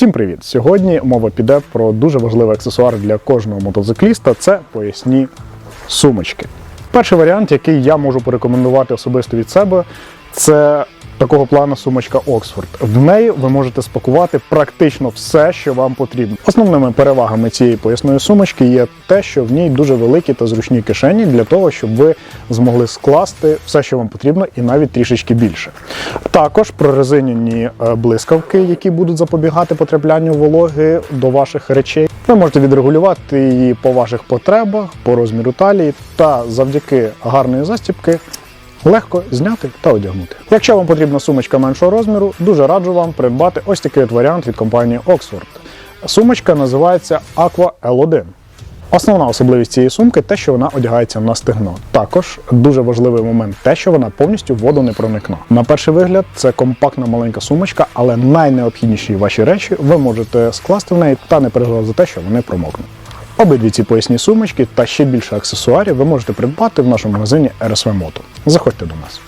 Всім привіт! Сьогодні мова піде про дуже важливий аксесуар для кожного мотоцикліста це поясні сумочки. Перший варіант, який я можу порекомендувати особисто від себе, це такого плану сумочка Oxford. В неї ви можете спакувати практично все, що вам потрібно. Основними перевагами цієї поясної сумочки є те, що в ній дуже великі та зручні кишені для того, щоб ви змогли скласти все, що вам потрібно, і навіть трішечки більше. Також прорезинені е, блискавки, які будуть запобігати потраплянню вологи до ваших речей. Ви можете відрегулювати її по ваших потребах, по розміру талії та завдяки гарної застібки легко зняти та одягнути. Якщо вам потрібна сумочка меншого розміру, дуже раджу вам придбати ось такий от варіант від компанії Oxford. Сумочка називається Aqua L1. Основна особливість цієї сумки те, що вона одягається на стегно. Також дуже важливий момент те, що вона повністю воду не проникне. На перший вигляд, це компактна маленька сумочка, але найнеобхідніші ваші речі ви можете скласти в неї та не переживати за те, що вони промокнуть. Обидві ці поясні сумочки та ще більше аксесуарів ви можете придбати в нашому магазині RSV Moto. Заходьте до нас.